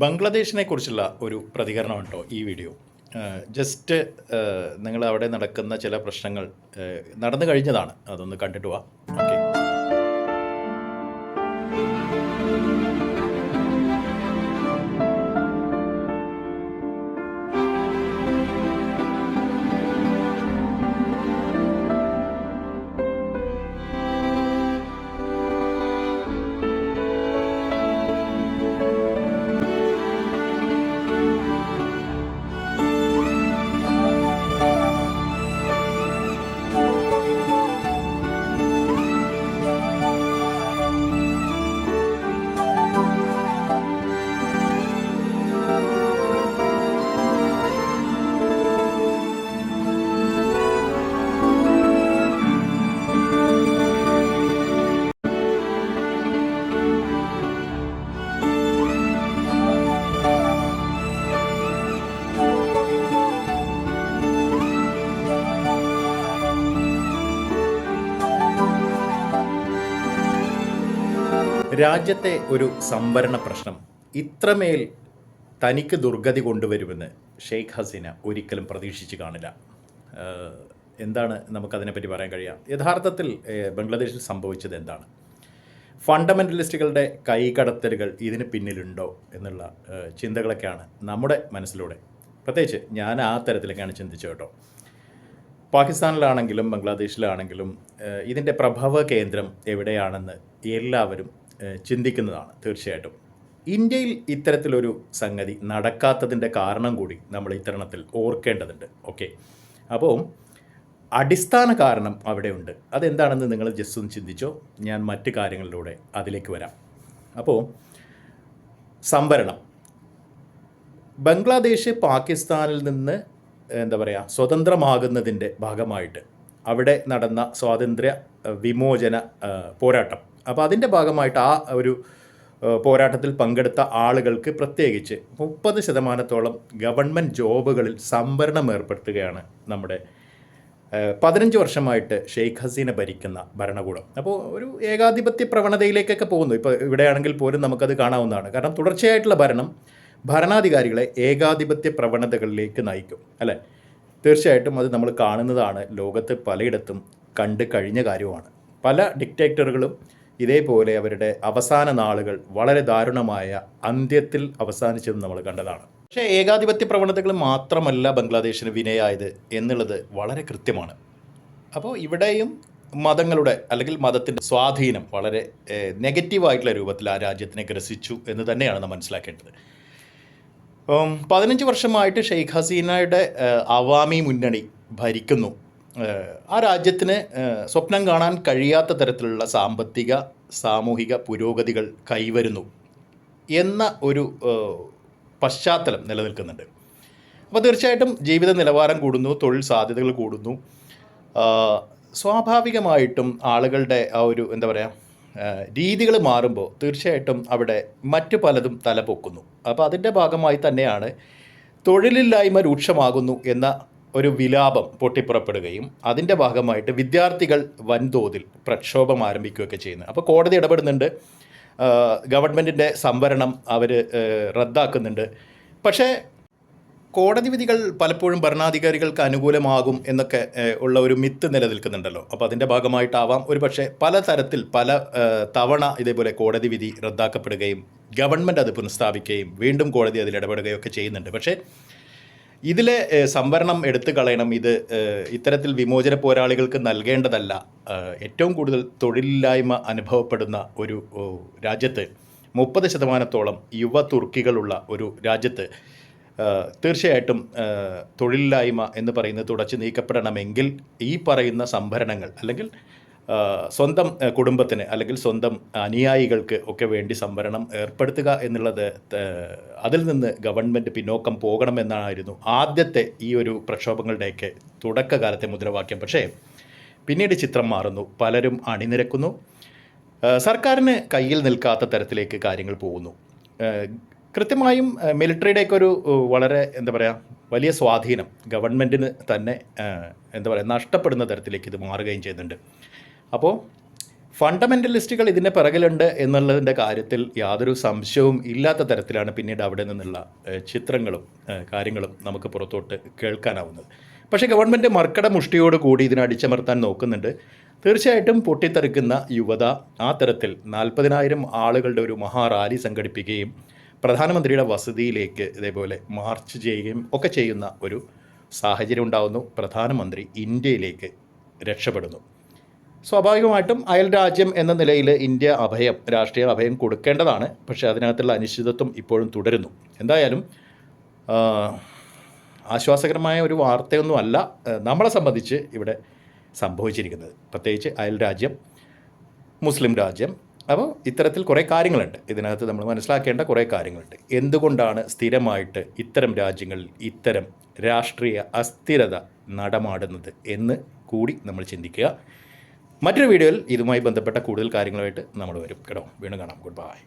ബംഗ്ലാദേശിനെ കുറിച്ചുള്ള ഒരു പ്രതികരണം കേട്ടോ ഈ വീഡിയോ? ജസ്റ്റ് നിങ്ങൾ അവിടെ നടക്കുന്ന ചില പ്രശ്നങ്ങൾ നടന്നു കഴിഞ്ഞതാണ്. അതൊന്ന് കണ്ടിട്ട് പോവാം രാജ്യത്തെ ഒരു സംവരണ പ്രശ്നം ഇത്രമേൽ തനിക്ക് ദുർഗതി കൊണ്ടുവരുമെന്ന് ഷെയ്ഖ് ഹസീന ഒരിക്കലും പ്രതീക്ഷിച്ച് കാണില്ല. എന്താണ് നമുക്കതിനെപ്പറ്റി പറയാൻ കഴിയുക? യഥാർത്ഥത്തിൽ ബംഗ്ലാദേശിൽ സംഭവിച്ചത് എന്താണ്? ഫണ്ടമെന്റലിസ്റ്റുകളുടെ കൈകടത്തലുകൾ ഇതിന് പിന്നിലുണ്ടോ എന്നുള്ള ചിന്തകളൊക്കെയാണ് നമ്മുടെ മനസ്സിലൂടെ. പ്രത്യേകിച്ച് ഞാൻ ആ തരത്തിലൊക്കെയാണ് ചിന്തിച്ചത് കേട്ടോ. പാകിസ്ഥാനിലാണെങ്കിലും ബംഗ്ലാദേശിലാണെങ്കിലും ഇതിന്റെ പ്രഭവ കേന്ദ്രം എവിടെയാണെന്ന് എല്ലാവരും ചിന്തിക്കുന്നതാണ് തീർച്ചയായിട്ടും. ഇന്ത്യയിൽ ഇത്തരത്തിലൊരു സംഗതി നടക്കാത്തതിന്റെ കാരണം കൂടി നമ്മൾ ഇത്തരണത്തിൽ ഓർക്കേണ്ടതുണ്ട്. ഓക്കെ. അപ്പോൾ അടിസ്ഥാന കാരണം അവിടെയുണ്ട്. അതെന്താണെന്ന് നിങ്ങൾ ജസ്റ്റ് ഒന്ന് ചിന്തിച്ചോ? ഞാൻ മറ്റ് കാര്യങ്ങളിലൂടെ അതിലേക്ക് വരാം. അപ്പോൾ സംവരണം. ബംഗ്ലാദേശ് പാകിസ്ഥാനിൽ നിന്ന് എന്താ പറയുക സ്വതന്ത്രമാകുന്നതിന്റെ ഭാഗമായിട്ട് അവിടെ നടന്ന സ്വാതന്ത്ര്യ വിമോചന പോരാട്ടം. അപ്പോൾ അതിന്റെ ഭാഗമായിട്ട് ആ ഒരു പോരാട്ടത്തിൽ പങ്കെടുത്ത ആളുകൾക്ക് പ്രത്യേകിച്ച് മുപ്പത് ശതമാനത്തോളം ഗവൺമെന്റ് ജോബുകളിൽ സംവരണം ഏർപ്പെടുത്തുകയാണ് നമ്മുടെ പതിനഞ്ച് വർഷമായിട്ട് ഷെയ്ഖ് ഹസീന ഭരിക്കുന്ന ഭരണകൂടം. അപ്പോൾ ഒരു ഏകാധിപത്യ പ്രവണതയിലേക്കൊക്കെ പോകുന്നു. ഇപ്പോൾ ഇവിടെയാണെങ്കിൽ പോലും നമുക്കത് കാണാവുന്നതാണ്. കാരണം തുടർച്ചയായിട്ടുള്ള ഭരണം ഭരണാധികാരികളെ ഏകാധിപത്യ പ്രവണതകളിലേക്ക് നയിക്കും അല്ലേ? തീർച്ചയായിട്ടും അത് നമ്മൾ കാണുന്നതാണ്. ലോകത്ത് പലയിടത്തും കണ്ട് കഴിഞ്ഞ കാര്യമാണ്. പല ഡിക്റ്റേറ്ററുകളും ഇതേപോലെ അവരുടെ അവസാന നാളുകൾ വളരെ ദാരുണമായ അന്ത്യത്തിൽ അവസാനിച്ചത് നമ്മൾ കണ്ടതാണ്. പക്ഷേ ഏകാധിപത്യ പ്രവണതകൾ മാത്രമല്ല ബംഗ്ലാദേശിന് വിനയായത് എന്നുള്ളത് വളരെ കൃത്യമാണ്. അപ്പോൾ ഇവിടെയും മതങ്ങളുടെ അല്ലെങ്കിൽ മതത്തിന്റെ സ്വാധീനം വളരെ നെഗറ്റീവായിട്ടുള്ള രൂപത്തിൽ ആ രാജ്യത്തിനെ ഗ്രസിച്ചു എന്ന് തന്നെയാണ് നാം മനസ്സിലാക്കേണ്ടത്. പതിനഞ്ച് വർഷമായിട്ട് ഷെയ്ഖ് ഹസീനയുടെ അവാമി മുന്നണി ഭരിക്കുന്നു. ആ രാജ്യത്തിന് സ്വപ്നം കാണാൻ കഴിയാത്ത തരത്തിലുള്ള സാമ്പത്തിക സാമൂഹിക പുരോഗതികൾ കൈവരുന്നു എന്ന ഒരു പശ്ചാത്തലം നിലനിൽക്കുന്നുണ്ട്. അപ്പോൾ തീർച്ചയായിട്ടും ജീവിത നിലവാരം കൂടുന്നു തൊഴിൽ സാധ്യതകൾ കൂടുന്നു. സ്വാഭാവികമായിട്ടും ആളുകളുടെ ആ ഒരു എന്താ പറയുക രീതികൾ മാറുമ്പോൾ തീർച്ചയായിട്ടും അവിടെ മറ്റു പലതും തലപൊക്കുന്നു. അപ്പോൾ അതിന്റെ ഭാഗമായി തന്നെയാണ് തൊഴിലില്ലായ്മ രൂക്ഷമാകുന്നു എന്ന ഒരു വിലാപം പൊട്ടിപ്പുറപ്പെടുകയും അതിന്റെ ഭാഗമായിട്ട് വിദ്യാർത്ഥികൾ വൻതോതിൽ പ്രക്ഷോഭം ആരംഭിക്കുകയൊക്കെ ചെയ്യുന്നത് അപ്പോൾ കോടതി ഇടപെടുന്നുണ്ട്. ഗവൺമെന്റിന്റെ സംവരണം അവർ റദ്ദാക്കുന്നുണ്ട്. പക്ഷേ കോടതി വിധികൾ പലപ്പോഴും ഭരണാധികാരികൾക്ക് അനുകൂലമാകും എന്നൊക്കെ ഉള്ള ഒരു മിത്ത് നിലനിൽക്കുന്നുണ്ടല്ലോ. അപ്പോൾ അതിന്റെ ഭാഗമായിട്ടാവാം. ഒരു പക്ഷേ പല തരത്തിൽ പല തവണ ഇതേപോലെ കോടതി വിധി റദ്ദാക്കപ്പെടുകയും ഗവൺമെന്റ് അത് പുനഃസ്ഥാപിക്കുകയും വീണ്ടും കോടതി അതിൽ ഇടപെടുകയും ഒക്കെ ചെയ്യുന്നുണ്ട്. പക്ഷേ ഇതിലെ സംവരണം എടുത്തു കളയണം ഇത് ഇത്തരത്തിൽ വിമോചന പോരാളികൾക്ക് നൽകേണ്ടതല്ല. ഏറ്റവും കൂടുതൽ തൊഴിലില്ലായ്മ അനുഭവപ്പെടുന്ന ഒരു രാജ്യത്ത് മുപ്പത് ശതമാനത്തോളം യുവ തുർക്കികളുള്ള ഒരു രാജ്യത്ത് തീർച്ചയായിട്ടും തൊഴിലില്ലായ്മ എന്ന് പറയുന്നത് തുടച്ചു നീക്കപ്പെടണമെങ്കിൽ ഈ പറയുന്ന സംഭരണങ്ങൾ അല്ലെങ്കിൽ സ്വന്തം കുടുംബത്തിന് അല്ലെങ്കിൽ സ്വന്തം അനുയായികൾക്ക് ഒക്കെ വേണ്ടി സംവരണം ഏർപ്പെടുത്തുക എന്നുള്ളത് അതിൽ നിന്ന് ഗവൺമെന്റ് പിന്നോക്കം പോകണമെന്നായിരുന്നു ആദ്യത്തെ ഈ ഒരു പ്രക്ഷോഭങ്ങളുടെയൊക്കെ തുടക്കകാലത്തെ മുദ്രാവാക്യം. പക്ഷേ പിന്നീട് ചിത്രം മാറുന്നു പലരും അണിനിരക്കുന്നു. സർക്കാരിന് കയ്യിൽ നിൽക്കാത്ത തരത്തിലേക്ക് കാര്യങ്ങൾ പോകുന്നു. കൃത്യമായും മിലിറ്ററിയുടെയൊക്കെ ഒരു വളരെ എന്താ പറയുക വലിയ സ്വാധീനം ഗവൺമെന്റിന് തന്നെ എന്താ പറയുക നഷ്ടപ്പെടുന്ന തരത്തിലേക്ക് ഇത് മാറുകയും ചെയ്യുന്നുണ്ട്. അപ്പോൾ ഫണ്ടമെന്റലിസ്റ്റുകൾ ഇതിന്റെ പിറകിലുണ്ട് എന്നുള്ളതിന്റെ കാര്യത്തിൽ യാതൊരു സംശയവും ഇല്ലാത്ത തരത്തിലാണ് പിന്നീട് അവിടെ നിന്നുള്ള ചിത്രങ്ങളും കാര്യങ്ങളും നമുക്ക് പുറത്തോട്ട് കേൾക്കാനാവുന്നത്. പക്ഷേ ഗവൺമെന്റ് മർക്കട മുഷ്ടിയോട് കൂടി ഇതിനെ അടിച്ചമർത്താൻ നോക്കുന്നുണ്ട്. തീർച്ചയായിട്ടും പൊട്ടിത്തെറിക്കുന്ന യുവത ആ തരത്തിൽ നാൽപ്പതിനായിരം ആളുകളുടെ ഒരു മഹാറാലി സംഘടിപ്പിക്കുകയും പ്രധാനമന്ത്രിയുടെ വസതിയിലേക്ക് ഇതേപോലെ മാർച്ച് ചെയ്യുകയും ഒക്കെ ചെയ്യുന്ന ഒരു സാഹചര്യം ഉണ്ടാകുന്നു പ്രധാനമന്ത്രി ഇന്ത്യയിലേക്ക് രക്ഷപ്പെടുന്നു. സ്വാഭാവികമായിട്ടും അയൽ രാജ്യം എന്ന നിലയിൽ ഇന്ത്യ അഭയം രാഷ്ട്രീയ അഭയം കൊടുക്കേണ്ടതാണ്. പക്ഷേ അതിനകത്തുള്ള അനിശ്ചിതത്വം ഇപ്പോഴും തുടരുന്നു. എന്തായാലും ആശ്വാസകരമായ ഒരു വാർത്തയൊന്നുമല്ല നമ്മളെ സംബന്ധിച്ച് ഇവിടെ സംഭവിച്ചിരിക്കുന്നത്. പ്രത്യേകിച്ച് അയൽ രാജ്യം മുസ്ലിം രാജ്യം. അപ്പോൾ ഇത്തരത്തിൽ കുറേ കാര്യങ്ങളുണ്ട്. ഇതിനകത്ത് നമ്മൾ മനസ്സിലാക്കേണ്ട കുറേ കാര്യങ്ങളുണ്ട്. എന്തുകൊണ്ടാണ് സ്ഥിരമായിട്ട് ഇത്തരം രാജ്യങ്ങളിൽ ഇത്തരം രാഷ്ട്രീയ അസ്ഥിരത നടമാടുന്നത് എന്ന് കൂടി നമ്മൾ ചിന്തിക്കുക. മറ്റൊരു വീഡിയോയിൽ ഇതുമായി ബന്ധപ്പെട്ട കൂടുതൽ കാര്യങ്ങളുമായിട്ട് നമ്മൾ വരും. കേട്ടോ. വീണ്ടും കാണാം. Good bye